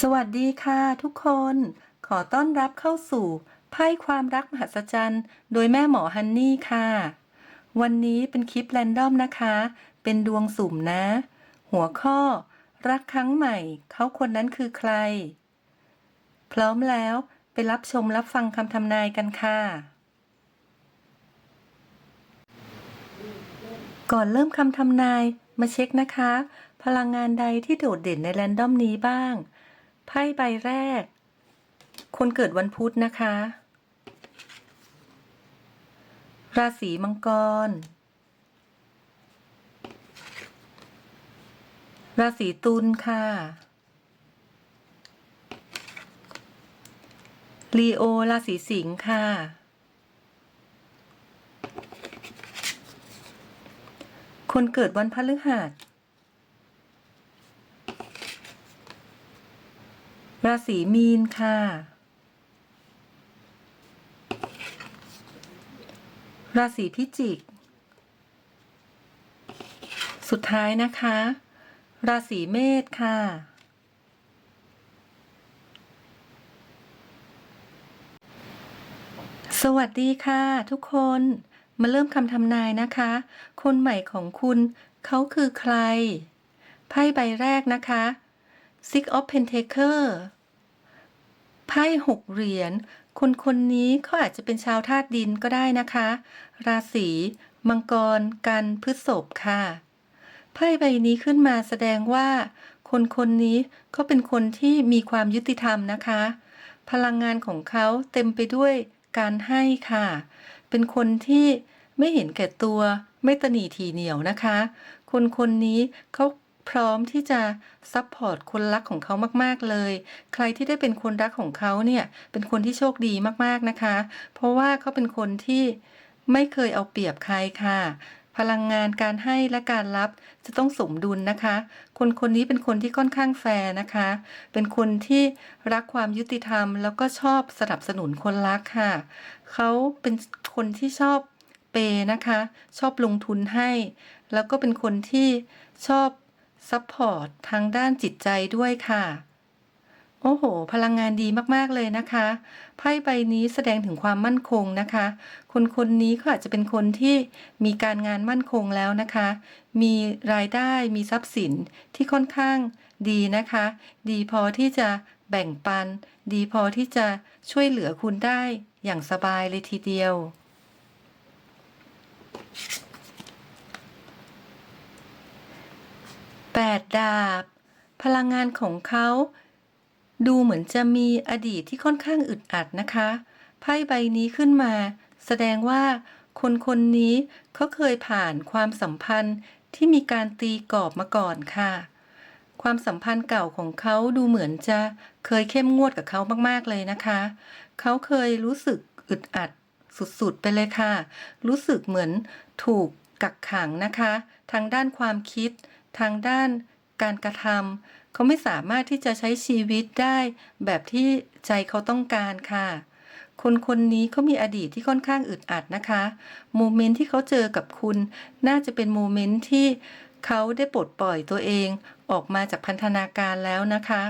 สวัสดีค่ะทุกคน ขอต้อนรับเข้าสู่ไพ่ความรักมหัศจรรย์ โดยแม่หมอฮันนี่ค่ะ วันนี้เป็นคลิปแรนดอมนะคะ เป็นดวงสุ่มนะ หัวข้อ รักครั้งใหม่ เขาคนนั้นคือใคร พร้อมแล้วไปรับชมรับฟังคำทำนายกันค่ะ ก่อนเริ่มคำทำนายมาเช็คนะคะ พลังงานใดที่โดดเด่นในแรนดอมนี้บ้าง ไพ่ใบแรก คนเกิดวันพุธนะคะ ราศีมังกร ราศีตุลค่ะ ลีโอ ราศีสิงค์ค่ะ คนเกิดวันพฤหัส ราศีมีนค่ะ ราศีพิจิก สุดท้ายนะคะ ราศีเมษค่ะ สวัสดีค่ะ ทุกคนมาเริ่มคำทำนายนะคะ คนใหม่ของคุณเขาคือใคร ไพ่ใบแรกนะคะ Six of Pentacle ไพ่หกเหรียญ คนคนนี้เขาอาจจะเป็นชาวธาตุดินก็ได้นะคะ ราศีมังกร กันพฤษภค่ะ ไพ่ใบนี้ขึ้นมาแสดงว่า คนคนนี้เขาเป็นคนที่มีความยุติธรรมนะคะ พลังงานของเขาเต็มไปด้วยการให้ค่ะ เป็นคนที่ไม่เห็นแก่ตัว ไม่ตนีทีเหนียวนะคะ คนคนนี้เขา พร้อมที่จะซัพพอร์ตคนรักของเขามากๆเลย ใครที่ได้เป็นคนรักของเขาเนี่ยเป็นคนที่โชคดีมากๆนะคะ เพราะว่าเขาเป็นคนที่ไม่เคยเอาเปรียบใครค่ะพลังงานการให้และการรับจะต้องสมดุลนะคะ คนคนนี้เป็นคนที่ค่อนข้างแฟร์นะคะ เป็นคนที่รักความยุติธรรม แล้วก็ชอบสนับสนุนคนรักค่ะ เขาเป็นคนที่ชอบเปย์นะคะ ชอบลงทุนให้ แล้วก็เป็นคนที่ชอบ ซัพพอร์ตทางด้านจิตใจด้วยค่ะ โอ้โห พลังงานดีมากๆเลยนะคะ ไพ่ใบนี้แสดงถึงความมั่นคงนะคะ คนคนนี้เขาอาจจะเป็นคนที่มีการงานมั่นคงแล้วนะคะ มีรายได้มีทรัพย์สินที่ค่อนข้างดีนะคะ ดีพอที่จะแบ่งปัน ดีพอที่จะช่วยเหลือคุณได้อย่างสบายเลยทีเดียว แปดดาบ พลังงานของเขา ดูเหมือนจะมีอดีตที่ค่อนข้างอึดอัดนะคะ ไพ่ใบนี้ขึ้นมา แสดงว่าคนคนนี้เขาเคยผ่านความสัมพันธ์ที่มีการตีกรอบมาก่อนค่ะ ความสัมพันธ์เก่าของเขาดูเหมือนจะเคยเข้มงวดกับเขามากๆเลยนะคะ เขาเคยรู้สึกอึดอัดสุดๆไปเลยค่ะ รู้สึกเหมือนถูกกักขังนะคะ ทางด้านความคิด ทางด้านการกระทำเขาไม่สามารถที่จะใช้ชีวิตได้แบบที่ใจเขาต้องการค่ะ คนคนนี้เขามีอดีตที่ค่อนข้างอึดอัดนะคะโมเมนต์ที่เขาเจอกับคุณ น่าจะเป็นโมเมนต์ที่เขาได้ปลดปล่อยตัวเองออกมาจากพันธนาการแล้วนะคะ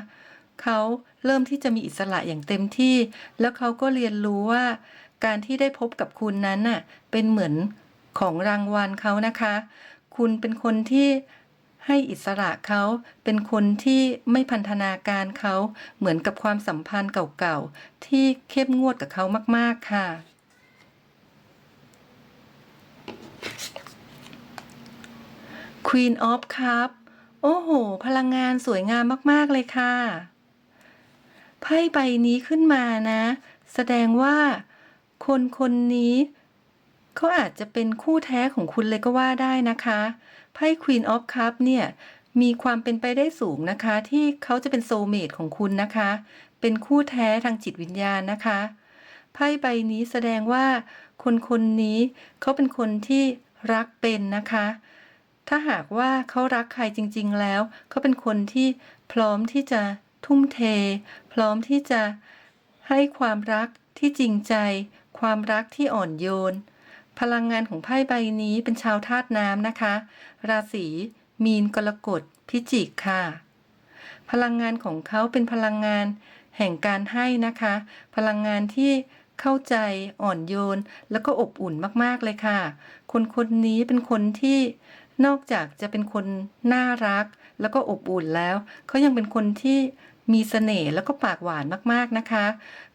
เขาเริ่มที่จะมีอิสระอย่างเต็มที่ แล้วเขาก็เรียนรู้ว่า การที่ได้พบกับคุณนั้นน่ะเป็นเหมือนของรางวัลเขานะคะ คุณเป็นคนที่ ให้อิสระเขาเป็นคนที่ไม่พันธนาการเขาเหมือนกับความสัมพันธ์เก่าๆ ที่เข้มงวดกับเขามากๆค่ะ Queen of Cup โอ้โห พลังงานสวยงามมากๆเลยค่ะ ไพ่ใบนี้ขึ้นมานะ แสดงว่าคนคนนี้เขาอาจจะเป็นคู่แท้ของคุณเลยก็ว่าได้นะคะ ไพ่ Queen of Cup เนี่ยมีความเป็นไปได้สูงนะคะ ที่เขาจะเป็นโซเมตของคุณนะคะ เป็นคู่แท้ทางจิตวิญญาณนะคะไพ่ใบนี้แสดงว่า คนคนนี้เขาเป็นคนที่รักเป็นนะคะ ถ้าหากว่าเขารักใครจริง ๆ แล้วเขาเป็นคนที่พร้อมที่จะทุ่มเท พร้อมที่จะให้ความรักที่จริงใจ ความรักที่อ่อนโยน พลังงานของไพ่ใบนี้เป็นชาวธาตุน้ำนะคะ ราศีมีนกรกฎพิจิกค่ะ พลังงานของเขาเป็นพลังงานแห่งการให้นะคะ พลังงานที่เข้าใจอ่อนโยน แล้วก็อบอุ่นมากๆเลยค่ะ คนคนนี้เป็นคนที่นอกจากจะเป็นคนน่ารัก แล้วก็อบอุ่นแล้ว เขายังเป็นคนที่ มีเสน่ห์แล้วก็ปากหวานมากๆนะคะ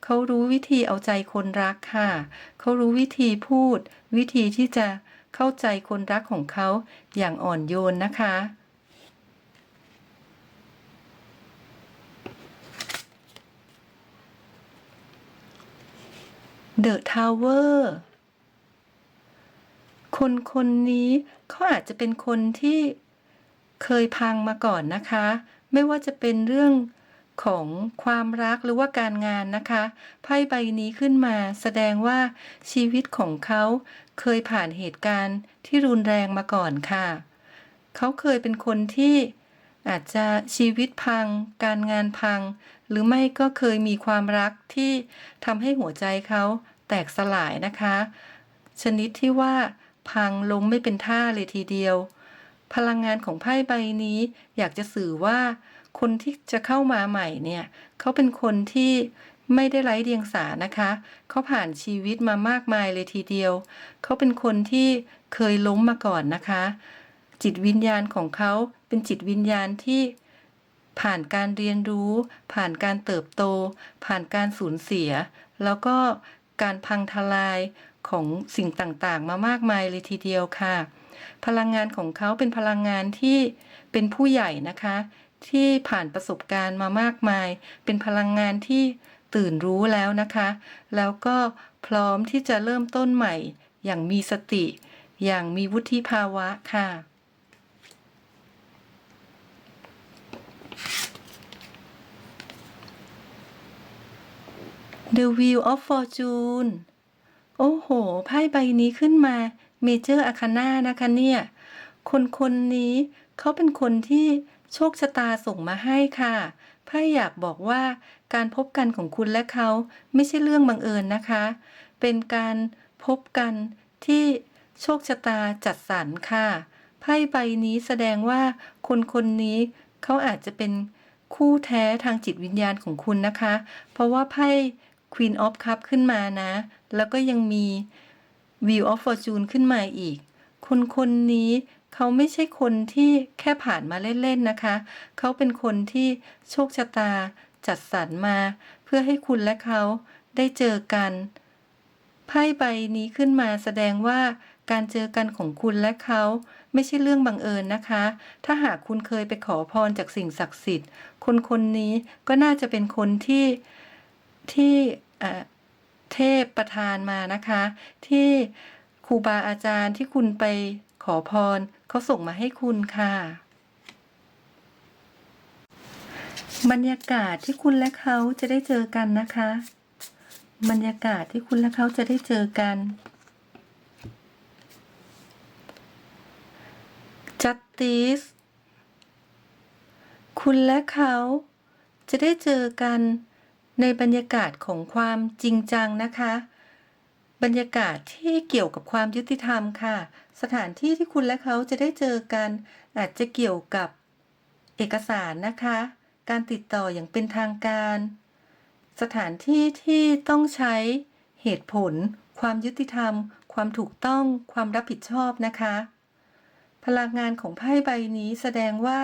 เขารู้วิธีเอาใจคนรักค่ะ เขารู้วิธีพูด วิธีที่จะเข้าใจคนรักของเขาอย่างอ่อนโยนนะคะ The Tower คนคนนี้เขาอาจจะเป็นคนที่เคยพังมาก่อนนะคะ ไม่ว่าจะเป็นเรื่อง ของความรักหรือว่าการงานนะคะไพ่ใบนี้ขึ้นมา แสดงว่าชีวิตของเขาเคยผ่านเหตุการณ์ที่รุนแรงมาก่อนค่ะ เขาเคยเป็นคนที่อาจจะชีวิตพัง การงานพัง หรือไม่ก็เคยมีความรักที่ทำให้หัวใจเขาแตกสลายนะคะ ชนิดที่ว่าพังลงไม่เป็นท่าเลยทีเดียว พลังงานของไพ่ใบนี้อยากจะสื่อว่า คนที่จะเข้ามาใหม่เนี่ยเขาเป็นคนที่ไม่ได้ไร้เดียงสานะคะ เขาผ่านชีวิตมามากมายเลยทีเดียว เขาเป็นคนที่เคยล้มมาก่อนนะคะ จิตวิญญาณของเขาเป็นจิตวิญญาณที่ผ่านการเรียนรู้ ผ่านการเติบโต ผ่านการสูญเสีย แล้วก็การพังทลายของสิ่งต่างๆ มามากมายเลยทีเดียวค่ะ พลังงานของเขาเป็นพลังงานที่เป็นผู้ใหญ่นะคะ ที่ผ่านประสบการณ์มามากมาย เป็นพลังงานที่ตื่นรู้แล้วนะคะ แล้วก็พร้อมที่จะเริ่มต้นใหม่ อย่างมีสติ อย่างมีวุฒิภาวะค่ะ The Wheel of Fortune โอ้โห ไพ่ใบนี้ขึ้นมา Major Arcana นะคะเนี่ย คนคนนี้เขาเป็นคนที่ โชคชะตาส่งมาให้ค่ะไพ่อยากบอกว่าการพบกันของคุณและเขาไม่ใช่เรื่องบังเอิญนะคะ เป็นการพบกันที่โชคชะตาจัดสรรค่ะไพ่ใบนี้แสดงว่าคนคนนี้เขาอาจจะเป็นคู่แท้ทางจิตวิญญาณของคุณนะคะ เพราะว่าไพ่ Queen of Cup ขึ้นมานะ แล้วก็ยังมี Wheel of Fortune ขึ้นมาอีก คนคนนี้ เขาไม่ใช่คนที่แค่ผ่านมาเล่น ๆ นะคะ เขาเป็นคนที่โชคชะตาจัดสรรมา เพื่อให้คุณและเขาได้เจอกันไพ่ใบนี้ขึ้นมาแสดงว่าการเจอกันของคุณและเขาไม่ใช่เรื่องบังเอิญนะคะ ถ้าหากคุณเคยไปขอพรจากสิ่งศักดิ์สิทธิ์ คนคนนี้ก็น่าจะเป็นคนที่ที่เอ่อเทพประทานมานะคะ ที่ครูบาอาจารย์ที่คุณไป ขอพรเขาส่งมาให้คุณค่ะ บรรยากาศที่คุณและเขาจะได้เจอกันนะคะ บรรยากาศที่คุณและเขาจะได้เจอกัน justice คุณและเขาจะได้เจอกันในบรรยากาศของความจริงจังนะคะ บรรยากาศที่เกี่ยวกับความยุติธรรมค่ะ สถานที่ที่คุณและเขาจะได้เจอกัน อาจจะเกี่ยวกับเอกสารนะคะ การติดต่ออย่างเป็นทางการ สถานที่ที่ต้องใช้เหตุผล ความยุติธรรม ความถูกต้อง ความรับผิดชอบนะคะ พลังงานของไพ่ใบนี้แสดงว่า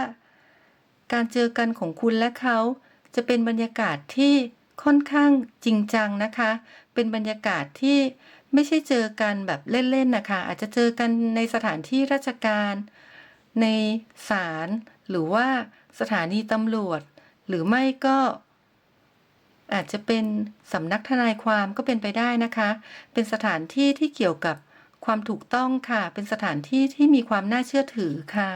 การเจอกันของคุณและเขาจะเป็นบรรยากาศที่ ค่อนข้างจริงจังนะคะ เป็นบรรยากาศที่ไม่ใช่เจอกันแบบเล่นๆนะคะ อาจจะเจอกันในสถานที่ราชการ ในศาลหรือว่าสถานีตำรวจ หรือไม่ก็อาจจะเป็นสำนักทนายความก็เป็นไปได้นะคะ เป็นสถานที่ที่เกี่ยวกับความถูกต้องค่ะ เป็นสถานที่ที่มีความน่าเชื่อถือค่ะ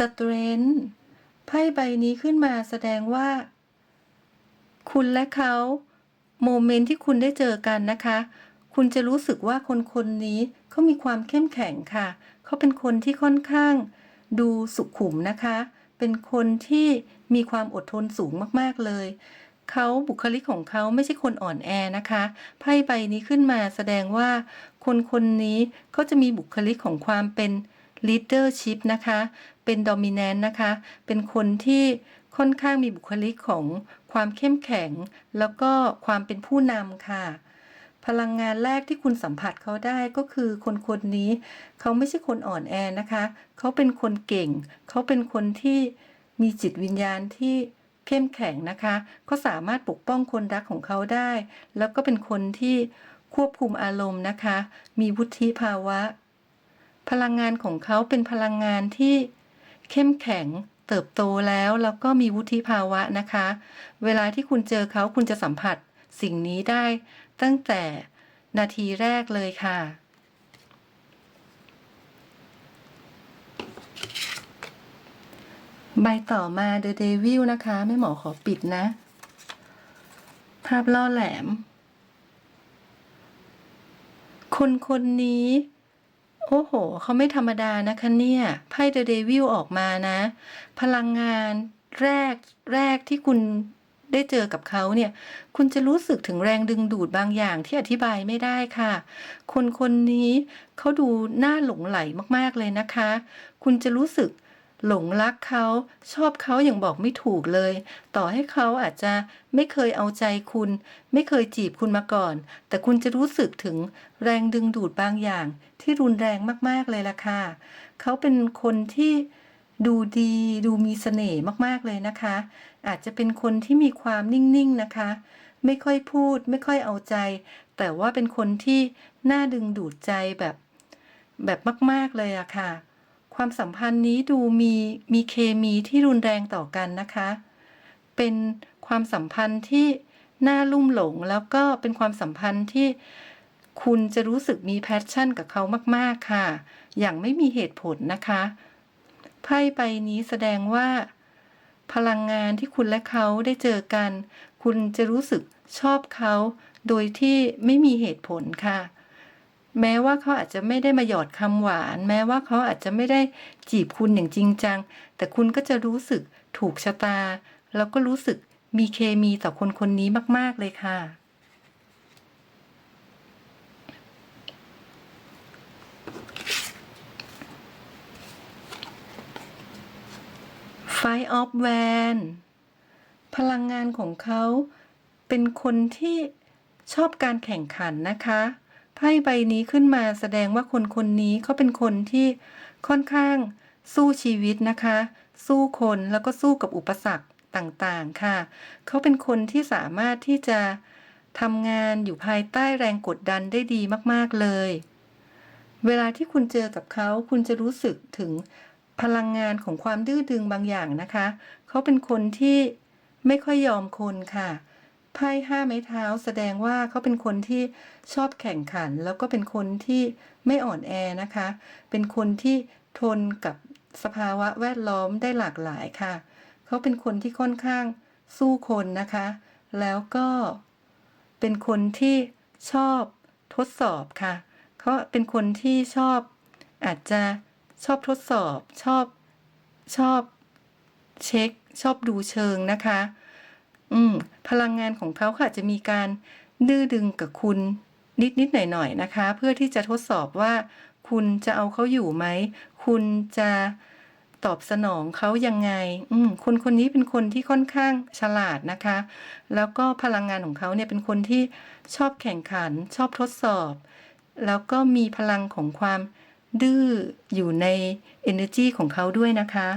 สเตรนไพ่ใบนี้ขึ้นมาแสดงว่า คุณและเขาโมเมนต์ที่คุณได้เจอกันนะคะ คุณจะรู้สึกว่าคนคนนี้เขามีความเข้มแข็งค่ะ เขาเป็นคนที่ค่อนข้างดูสุขุมนะคะ เป็นคนที่มีความอดทนสูงมากๆเลย เขาบุคลิกของเขาไม่ใช่คนอ่อนแอนะคะ ไพ่ใบนี้ขึ้นมาแสดงว่า คนคนนี้เขาจะมีบุคลิกของความเป็น leadership นะคะ เป็น dominant นะคะ เป็นคนที่ค่อนข้างมีบุคลิกของความเข้มแข็ง แล้วก็ความเป็นผู้นำค่ะ พลังงานแรกที่คุณสัมผัสเขาได้ก็คือคนคนนี้ เขาไม่ใช่คนอ่อนแอนะคะ เขาเป็นคนเก่ง เขาเป็นคนที่มีจิตวิญญาณที่เข้มแข็งนะคะเขาสามารถปกป้องคนรักของเขาได้ แล้วก็เป็นคนที่ควบคุมอารมณ์นะคะ มีวุฒิภาวะ พลังงานของเขาเป็นพลังงานที่เข้มแข็งเติบโตแล้วแล้วก็มีวุฒิภาวะนะคะ เวลาที่คุณเจอเขาคุณจะสัมผัสสิ่งนี้ได้ ตั้งแต่นาทีแรกเลยค่ะใบต่อมา The Devil นะคะแม่หมอขอปิดนะ ภาพล่อแหลม คนคนนี้ โอ้โห เขาไม่ธรรมดานะคะเนี่ยไพ่เดอะเดวิลออกมานะ พลังงานแรกแรกที่คุณได้เจอกับเขาเนี่ย คุณจะรู้สึกถึงแรงดึงดูดบางอย่างที่อธิบายไม่ได้ค่ะ คนคนนี้เขาดูน่าหลงไหลมากๆเลยนะคะ คุณจะรู้สึก หลงรักเขาชอบเขาอย่างบอกไม่ถูกเลย ต่อให้เขาอาจจะไม่เคยเอาใจคุณ ไม่เคยจีบคุณมาก่อน แต่คุณจะรู้สึกถึงแรงดึงดูดบางอย่าง ที่รุนแรงมากๆเลยล่ะค่ะเขาเป็นคนที่ดูดีดูมีเสน่ห์มากๆเลยนะคะ อาจจะเป็นคนที่มีความนิ่งๆนะคะ ไม่ค่อยพูดไม่ค่อยเอาใจ แต่ว่าเป็นคนที่น่าดึงดูดใจแบบแบบมาก ๆเลยอะค่ะ ความสัมพันธ์นี้ดูมีมีเคมีที่รุนแรงต่อกันนะคะ เป็นความสัมพันธ์ที่น่าลุ่มหลง แล้วก็เป็นความสัมพันธ์ที่คุณจะรู้สึกมีแพชชั่นกับเขามาก ๆ ค่ะ อย่างไม่มีเหตุผลนะคะ ไพ่ใบนี้แสดงว่า พลังงานที่คุณและเขาได้เจอกัน คุณจะรู้สึกชอบเขา โดยที่ไม่มีเหตุผลค่ะ แม้ว่าเขาอาจจะไม่ได้มาหยอดคำหวาน แม้ว่าเขาอาจจะไม่ได้จีบคุณอย่างจริงจัง แต่คุณก็จะรู้สึกถูกชะตา แล้วก็รู้สึกมีเคมีต่อคนคนนี้มาก ๆ เลยค่ะ ไฟออฟแวนพลังงานของเขาเป็นคนที่ชอบการแข่งขันนะคะ ไพ่ใบนี้ขึ้นมาแสดงว่าคนคนนี้เขาเป็นคนที่ค่อนข้างสู้ชีวิตนะคะ สู้คนแล้วก็สู้กับอุปสรรคต่างๆค่ะ เขาเป็นคนที่สามารถที่จะทำงานอยู่ภายใต้แรงกดดันได้ดีมากๆเลย เวลาที่คุณเจอกับเขาคุณจะรู้สึกถึงพลังงานของความดื้อดึงบางอย่างนะคะ เขาเป็นคนที่ไม่ค่อยยอมคนค่ะ ไพ่ห้าไม้เท้าแสดงว่าเขาเป็นคนที่ชอบแข่งขัน แล้วก็เป็นคนที่ไม่อ่อนแอนะคะ เป็นคนที่ทนกับสภาวะแวดล้อมได้หลากหลายค่ะ เขาเป็นคนที่ค่อนข้างสู้คนนะคะ แล้วก็เป็นคนที่ชอบทดสอบค่ะ เขาเป็นคนที่ชอบอาจจะชอบทดสอบชอบชอบเช็ค ชอบดูเชิงนะคะ อืม พลังงานของเขาค่ะจะมีการดื้อดึงกับคุณนิดนิดหน่อยหน่อยนะคะ เพื่อที่จะทดสอบว่า คุณจะเอาเขาอยู่ไหม คุณจะตอบสนองเขายังไง อืมคนคนนี้เป็นคนที่ค่อนข้างฉลาดนะคะ แล้วก็พลังงานของเขาเนี่ยเป็นคนที่ชอบแข่งขัน ชอบทดสอบ แล้วก็มีพลังของความดื้ออยู่ใน energy ของเขาด้วยนะคะ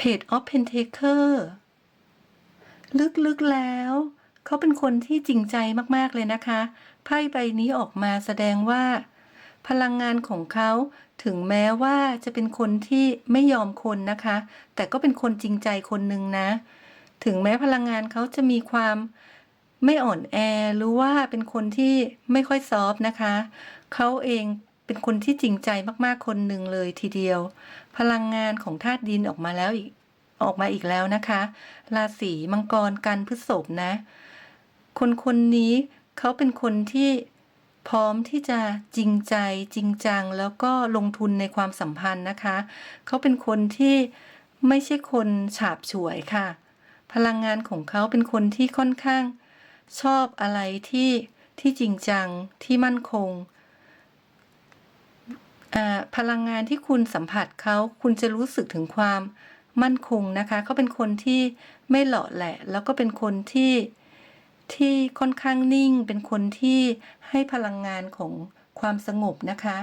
Page of Pentacle ลึกๆแล้ว เขาเป็นคนที่จริงใจมากๆเลยนะคะ ไพ่ใบนี้ออกมาแสดงว่า พลังงานของเขาถึงแม้ว่าจะเป็นคนที่ไม่ยอมคนนะคะ แต่ก็เป็นคนจริงใจคนหนึ่งนะ ถึงแม้พลังงานเขาจะมีความไม่อ่อนแอหรือว่าเป็นคนที่ไม่ค่อยซอฟนะคะ เขาเองเป็นคนที่จริงใจมากๆคนหนึ่งเลยทีเดียว พลังงานของธาตุดินออกมาแล้วอีกออกมาอีกแล้วนะคะ ราศีมังกรกันพฤษภนะ คนคนนี้เขาเป็นคนที่พร้อมที่จะจริงใจจริงจัง แล้วก็ลงทุนในความสัมพันธ์นะคะ เขาเป็นคนที่ไม่ใช่คนฉาบฉวยค่ะ พลังงานของเขาเป็นคนที่ค่อนข้าง ชอบอะไรที่ที่จริงจังที่มั่นคง พลังงานที่คุณสัมผัสเขาคุณจะรู้สึกถึงความมั่นคงนะคะเขาเป็นคนที่ไม่หลาะแหละ แล้วก็เป็นคนที่ที่ค่อนข้างนิ่ง เป็นคนที่ให้พลังงานของความสงบนะคะ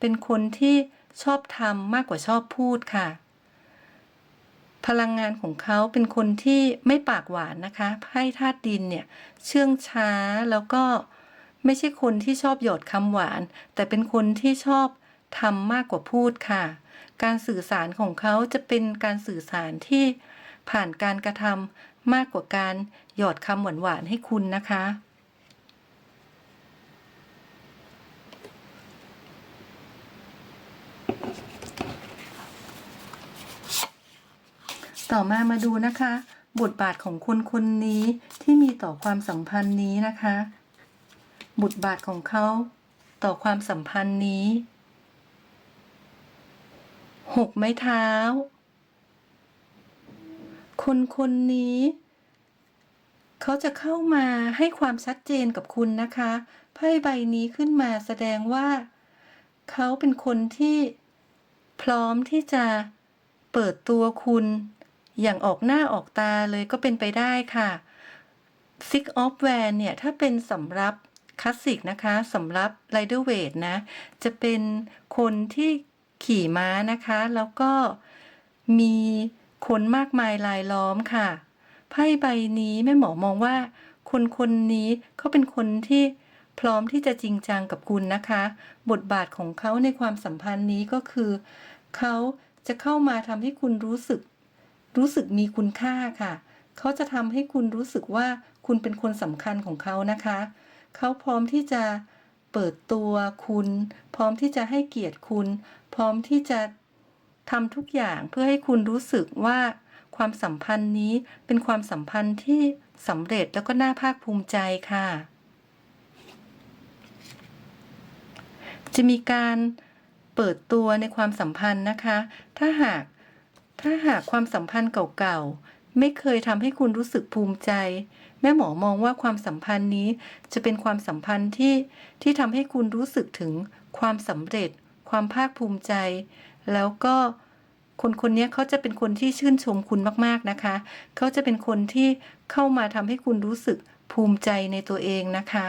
เป็นคนที่ชอบทำมากกว่าชอบพูดค่ะ พลังงานของเขาเป็นคนที่ไม่ปากหวานนะคะไพ่ธาตุดินเนี่ยเชื่องช้าแล้วก็ไม่ใช่คนที่ชอบหยอดคำหวาน แต่เป็นคนที่ชอบ ทำมากกว่าพูดค่ะ การสื่อสารของเขาจะเป็นการสื่อสารที่ผ่านการกระทำมากกว่าการหยอดคำหวานๆให้คุณนะคะ ต่อมามาดูนะคะ บทบาทของคนคนนี้ที่มีต่อความสัมพันธ์นี้นะคะ บทบาทของเขาต่อความสัมพันธ์นี้ หกไม้เท้า คนคนนี้ เขาจะเข้ามาให้ความชัดเจนกับคุณนะคะไพ่ใบนี้ขึ้นมาแสดงว่า เขาเป็นคนที่พร้อมที่จะเปิดตัวคุณ อย่างออกหน้าออกตาเลยก็เป็นไปได้ค่ะ Six of w a n d เนี่ย ถ้าเป็นสำรับคลาสสิกนะคะสำรับ Rider w a i t นะ จะเป็นคนที่ ขี่ม้านะคะ แล้วก็มีคนมากมายรายล้อมค่ะไพ่ใบนี้แม่หมอมองว่า คนคนนี้เขาเป็นคนที่พร้อมที่จะจริงจังกับคุณนะคะ บทบาทของเขาในความสัมพันธ์นี้ก็คือ เขาจะเข้ามาทำให้คุณรู้สึก รู้สึกมีคุณค่าค่ะ เขาจะทำให้คุณรู้สึกว่าคุณเป็นคนสำคัญของเขานะคะ เขาพร้อมที่จะเปิดตัวคุณ พร้อมที่จะให้เกียรติคุณ พร้อมที่จะทำทุกอย่างเพื่อให้คุณรู้สึกว่าความสัมพันธ์นี้เป็นความสัมพันธ์ที่สำเร็จแล้วก็น่าภาคภูมิใจค่ะ จะมีการเปิดตัวในความสัมพันธ์นะคะ ถ้าหากถ้าหากความสัมพันธ์เก่าๆ ไม่เคยทำให้คุณรู้สึกภูมิใจ แม่หมอมองว่าความสัมพันธ์นี้จะเป็นความสัมพันธ์ที่ที่ทำให้คุณรู้สึกถึงความสำเร็จ ความภาคภูมิใจ แล้วก็คนคนนี้เขาจะเป็นคนที่ชื่นชมคุณมาก ๆนะคะ เขาจะเป็นคนที่เข้ามาทำให้คุณรู้สึกภูมิใจในตัวเองนะคะ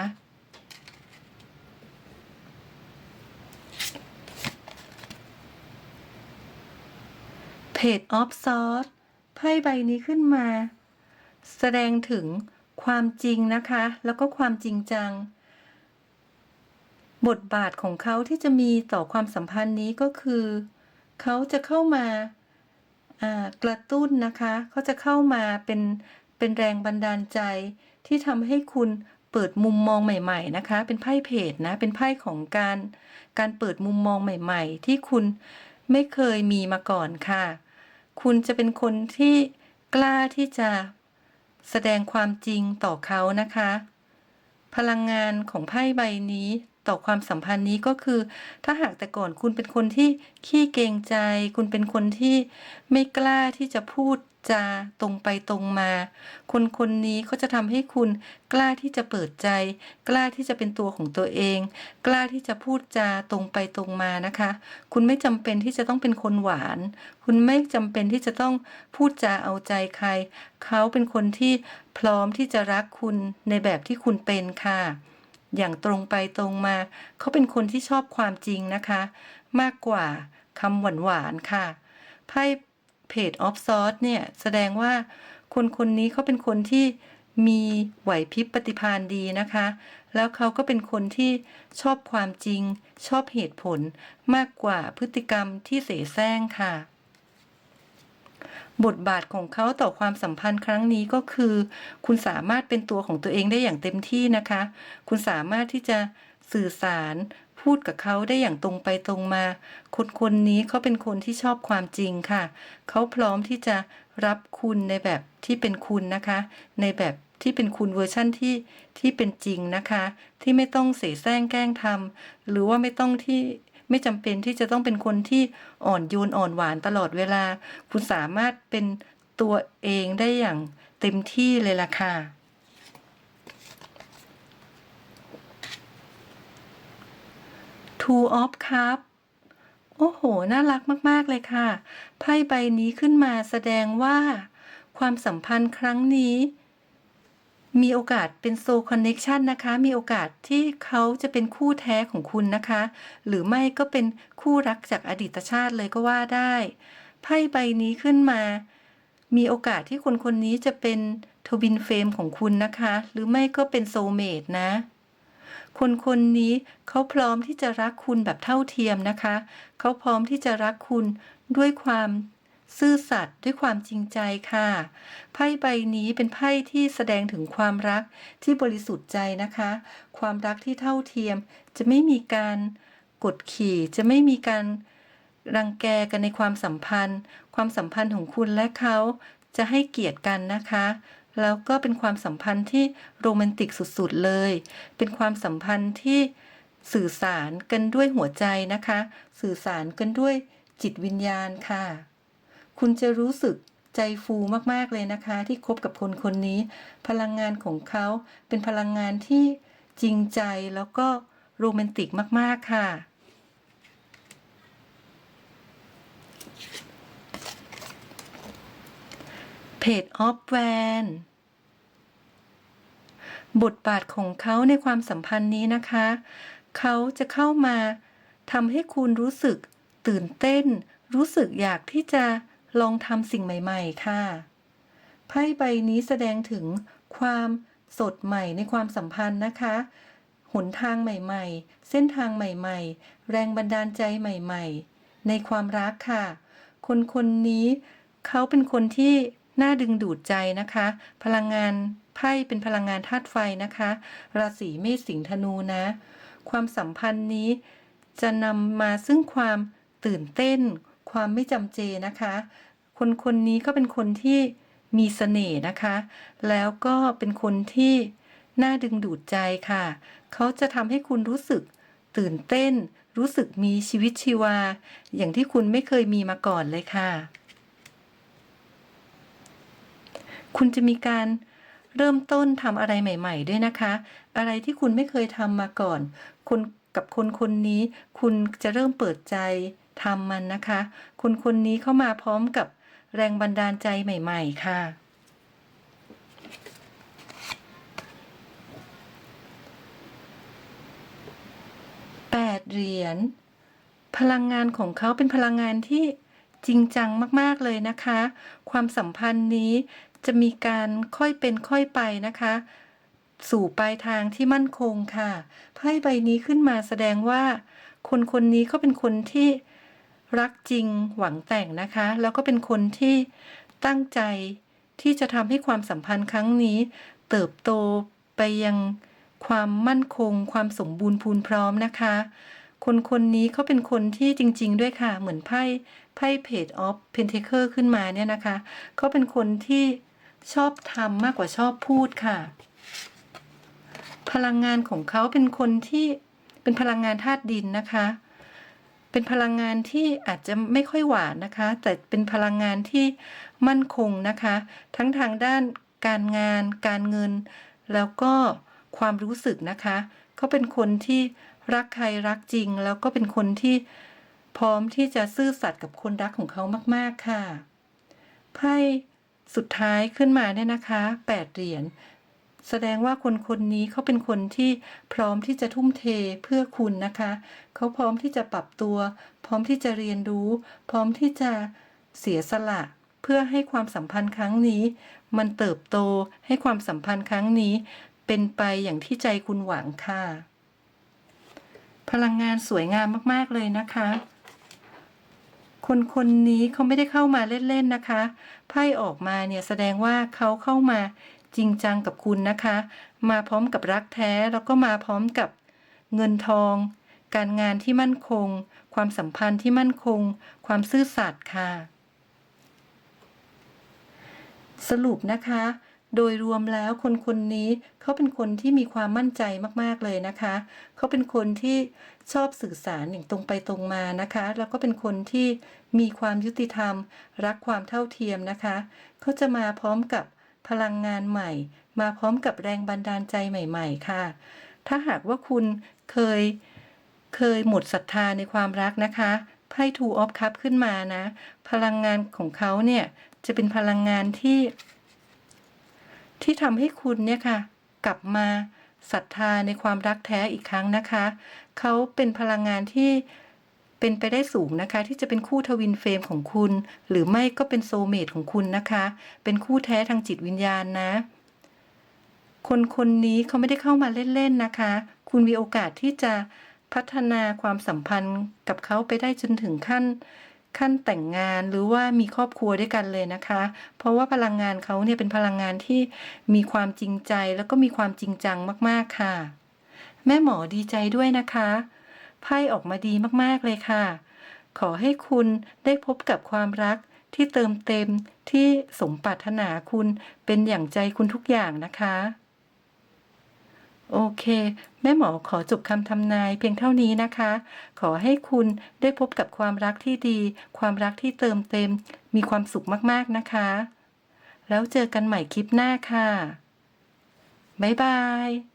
เพจออฟซอสไพ่ใบนี้ขึ้นมา แสดงถึงความจริงนะคะ แล้วก็ความจริงจัง บทบาทของเขาที่จะมีต่อความสัมพันธ์นี้ก็คือ เขาจะเข้ามากระตุ้นนะคะ เขาจะเข้ามาเป็นเป็นแรงบันดาลใจที่ทำให้คุณเปิดมุมมองใหม่ ๆ นะคะ เป็นไพ่เพจนะ เป็นไพ่ของการการเปิดมุมมองใหม่ ๆ ที่คุณไม่เคยมีมาก่อนค่ะ คุณจะเป็นคนที่กล้าที่จะแสดงความจริงต่อเขานะคะ พลังงานของไพ่ใบนี้ ต่อความสัมพันธ์นี้ก็คือ ถ้าหากแต่ก่อนคุณเป็นคนที่ขี้เกรงใจ คุณเป็นคนที่ไม่กล้าที่จะพูดจาตรงไปตรงมา คนคนนี้เขาจะทำให้คุณกล้าที่จะเปิดใจ กล้าที่จะเป็นตัวของตัวเอง กล้าที่จะพูดจาตรงไปตรงมานะคะ คุณไม่จำเป็นที่จะต้องเป็นคนหวาน คุณไม่จำเป็นที่จะต้องพูดจาเอาใจใคร เขาเป็นคนที่พร้อมที่จะรักคุณในแบบที่คุณเป็นค่ะ อย่างตรงไปตรงมา เขาเป็นคนที่ชอบความจริงนะคะ มากกว่าคำหวานหวานๆค่ะ ไพ่เพจออฟซอสเนี่ย แสดงว่าคนคนนี้เขาเป็นคนที่มีไหวพริบปฏิภาณดีนะคะ แล้วเขาก็เป็นคนที่ชอบความจริง ชอบเหตุผลมากกว่าพฤติกรรมที่เสแสร้งค่ะ บทบาทของเขาต่อความสัมพันธ์ครั้งนี้ก็คือ คุณสามารถเป็นตัวของตัวเองได้อย่างเต็มที่นะคะ คุณสามารถที่จะสื่อสารพูดกับเขาได้อย่างตรงไปตรงมา คนคนนี้เขาเป็นคนที่ชอบความจริงค่ะ เขาพร้อมที่จะรับคุณในแบบที่เป็นคุณนะคะ ในแบบที่เป็นคุณเวอร์ชั่นที่ที่เป็นจริงนะคะ ที่ไม่ต้องเสแสร้งแกล้งทำหรือว่าไม่ต้องที่ ไม่จำเป็นที่จะต้องเป็นคนที่อ่อนโยนอ่อนหวานตลอดเวลา คุณสามารถเป็นตัวเองได้อย่างเต็มที่เลยล่ะค่ะ Two of Cup โอ้โห น่ารักมาก ๆ เลยค่ะ ไพ่ใบนี้ขึ้นมาแสดงว่า ความสัมพันธ์ครั้งนี้ มีโอกาสเป็นโซคอนเน็กชันนะคะ มีโอกาสที่เขาจะเป็นคู่แท้ของคุณนะคะ หรือไม่ก็เป็นคู่รักจากอดีตชาติเลยก็ว่าได้ ไพ่ใบนี้ขึ้นมา มีโอกาสที่คนคนนี้จะเป็นทวินเฟมของคุณนะคะ หรือไม่ก็เป็นโซเมตนะ คนคนนี้เขาพร้อมที่จะรักคุณแบบเท่าเทียมนะคะ เขาพร้อมที่จะรักคุณด้วยความ ซื่อสัตย์ด้วยความจริงใจค่ะ ไพ่ใบนี้เป็นไพ่ที่แสดงถึงความรักที่บริสุทธิ์ใจนะคะ ความรักที่เท่าเทียม จะไม่มีการกดขี่จะไม่มีการรังแกกันในความสัมพันธ์ ความสัมพันธ์ของคุณและเขาจะให้เกียรติกันนะคะ แล้วก็เป็นความสัมพันธ์ที่โรแมนติกสุดๆเลย เป็นความสัมพันธ์ที่สื่อสารกันด้วยหัวใจนะคะ สื่อสารกันด้วยจิตวิญญาณค่ะ คุณจะรู้สึกใจฟูมากๆเลยนะคะ ที่คบกับคนคนนี้ พลังงานของเขาเป็นพลังงานที่จริงใจแล้วก็โรแมนติกมาก ๆ ค่ะเพจออฟแวนบทบาทของเขาในความสัมพันธ์นี้นะคะ เขาจะเข้ามาทำให้คุณรู้สึกตื่นเต้น รู้สึกอยากที่จะ ลองทำสิ่งใหม่ ๆ ค่ะ ไพ่ใบนี้แสดงถึงความสดใหม่ในความสัมพันธ์นะคะ หนทางใหม่ๆ เส้นทางใหม่ๆ แรงบันดาลใจใหม่ ๆ ในความรักค่ะ คนคนนี้เขาเป็นคนที่น่าดึงดูดใจนะคะ พลังงานไพ่เป็นพลังงานธาตุไฟนะคะ ราศีเมษสิงห์ธนูนะ ความสัมพันธ์นี้จะนำมาซึ่งความตื่นเต้น ความไม่จำเจนะคะ คนคนนี้ก็เป็นคนที่มีเสน่ห์นะคะ แล้วก็เป็นคนที่น่าดึงดูดใจค่ะ เขาจะทำให้คุณรู้สึกตื่นเต้น รู้สึกมีชีวิตชีวา อย่างที่คุณไม่เคยมีมาก่อนเลยค่ะ คุณจะมีการเริ่มต้นทำอะไรใหม่ ๆ ด้วยนะคะ อะไรที่คุณไม่เคยทำมาก่อนคนกับคนคนนี้ คุณจะเริ่มเปิดใจทำมันนะคะ คนคนนี้เข้ามาพร้อมกับ แรงบันดาลใจใหม่ ๆ ค่ะ แปดเหรียญ พลังงานของเขาเป็นพลังงานที่จริงจังมาก ๆ เลยนะคะ ความสัมพันธ์นี้จะมีการค่อยเป็นค่อยไปนะคะ สู่ปลายทางที่มั่นคงค่ะ ไพ่ใบนี้ขึ้นมาแสดงว่า คนคนนี้เขาเป็นคนที่ รักจริงหวังแต่งนะคะ แล้วก็เป็นคนที่ตั้งใจที่จะทำให้ความสัมพันธ์ครั้งนี้ เติบโตไปยังความมั่นคง ความสมบูรณ์พูนพร้อมนะคะ คนคนนี้เขาเป็นคนที่จริง ๆ ด้วยค่ะ เหมือนไพ่ไพ่เพจออฟเพนเทเ e อร์ขึ้นมาเนี่ยนะคะเขาเป็นคนที่ชอบทำมากกว่าชอบพูดค่ะ พลังงานของเขาเป็นคนที่เป็นพลังงานธาตุดินนะคะ เป็นพลังงานที่อาจจะไม่ค่อยหวานนะคะ แต่เป็นพลังงานที่มั่นคงนะคะ ทั้งทางด้านการงาน การเงิน แล้วก็ความรู้สึกนะคะเขาเป็นคนที่รักใครรักจริง แล้วก็เป็นคนที่พร้อมที่จะซื่อสัตย์กับคนรักของเขามาก ๆค่ะไพ่สุดท้ายขึ้นมาเนี่ยนะคะแปดเหรียญ แสดงว่าคนคนนี้เขาเป็นคนที่พร้อมที่จะทุ่มเทเพื่อคุณนะคะ เขาพร้อมที่จะปรับตัว พร้อมที่จะเรียนรู้ พร้อมที่จะเสียสละ เพื่อให้ความสัมพันธ์ครั้งนี้ มันเติบโตให้ความสัมพันธ์ครั้งนี้ เป็นไปอย่างที่ใจคุณหวังค่ะ พลังงานสวยงามมากๆเลยนะคะคนคนนี้เขาไม่ได้เข้ามาเล่นๆนะคะ ไพ่ออกมาเนี่ยแสดงว่าเขาเข้ามา จริงจังกับคุณนะคะ มาพร้อมกับรักแท้แล้วก็มาพร้อมกับเงินทอง การงานที่มั่นคง ความสัมพันธ์ที่มั่นคง ความซื่อสัตย์ค่ะ สรุปนะคะ โดยรวมแล้วคนคนนี้เขาเป็นคนที่มีความมั่นใจมากๆเลยนะคะ เขาเป็นคนที่ชอบสื่อสารอย่างตรงไปตรงมานะคะ แล้วก็เป็นคนที่มีความยุติธรรม รักความเท่าเทียมนะคะ เขาจะมาพร้อมกับ พลังงานใหม่ มาพร้อมกับแรงบันดาลใจใหม่ ๆ ค่ะ ถ้าหากว่าคุณเคยเคยหมดศรัทธาในความรักนะคะไพ่ Two of Cups ขึ้นมานะ พลังงานของเขาเนี่ย จะเป็นพลังงานที่ ที่ทำให้คุณเนี่ยค่ะ กลับมาศรัทธาในความรักแท้อีกครั้งนะคะ เขาเป็นพลังงานที่ เป็นไปได้สูงนะคะ ที่จะเป็นคู่ทวินเฟรมของคุณ หรือไม่ก็เป็นโซเมตของคุณนะคะ เป็นคู่แท้ทางจิตวิญญาณนะ คนคนนี้เขาไม่ได้เข้ามาเล่นๆนะคะ คุณมีโอกาสที่จะพัฒนาความสัมพันธ์กับเขาไปได้จนถึงขั้นขั้นแต่งงานหรือว่ามีครอบครัวด้วยกันเลยนะคะ เพราะว่าพลังงานเขาเนี่ยเป็นพลังงานที่มีความจริงใจแล้วก็มีความจริงจังมากๆค่ะ แม่หมอดีใจด้วยนะคะ ไพ่ออกมาดีมากๆเลยค่ะ ขอให้คุณได้พบกับความรักที่เติมเต็มที่สมปรารถนาคุณเป็นอย่างใจคุณทุกอย่างนะคะ โอเค แม่หมอขอจบคำทำนายเพียงเท่านี้นะคะ ขอให้คุณได้พบกับความรักที่ดี ความรักที่เติมเต็ม มีความสุขมากๆนะคะ แล้วเจอกันใหม่คลิปหน้าค่ะ บ๊ายบาย